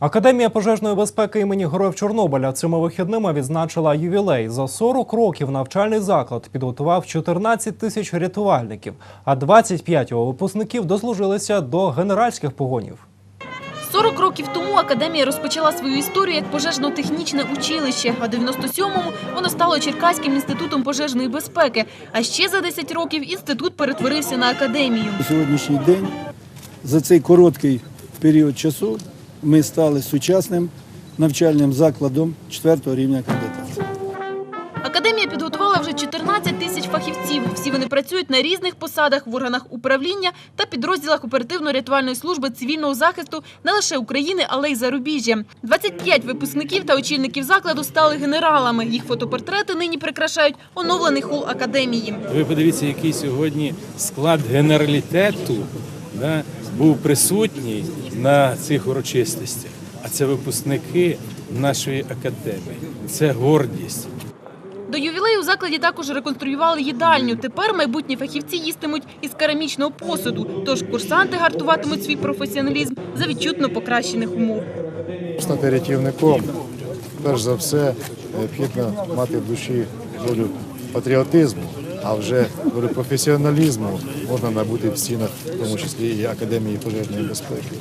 Академія пожежної безпеки імені Героїв Чорнобиля цими вихідними відзначила ювілей. За 40 років навчальний заклад підготував 14 тисяч рятувальників, а 25 його випускників дослужилися до генеральських погонів. 40 років тому академія розпочала свою історію як пожежно-технічне училище, а 97-му воно стало Черкаським інститутом пожежної безпеки. А ще за 10 років інститут перетворився на академію. На сьогоднішній день за цей короткий період часу ми стали сучасним навчальним закладом 4 рівня акредитації. Академія підготувала вже 14 тисяч фахівців. Всі вони працюють на різних посадах в органах управління та підрозділах оперативно-рятувальної служби цивільного захисту не лише України, але й зарубіжжя. 25 випускників та очільників закладу стали генералами. Їх фотопортрети нині прикрашають оновлений хол академії. Ви подивіться, який сьогодні склад генералітету да, був присутній на цих урочистостях. А це випускники нашої академії. Це гордість. До ювілею у закладі також реконструювали їдальню. Тепер майбутні фахівці їстимуть із керамічного посуду. Тож курсанти гартуватимуть свій професіоналізм за відчутно покращених умов. Стати рятівником, перш за все, необхідно мати в душі долю патріотизму, а вже говорю, професіоналізму можна набути в стінах, в тому числі і Академії пожежної безпеки.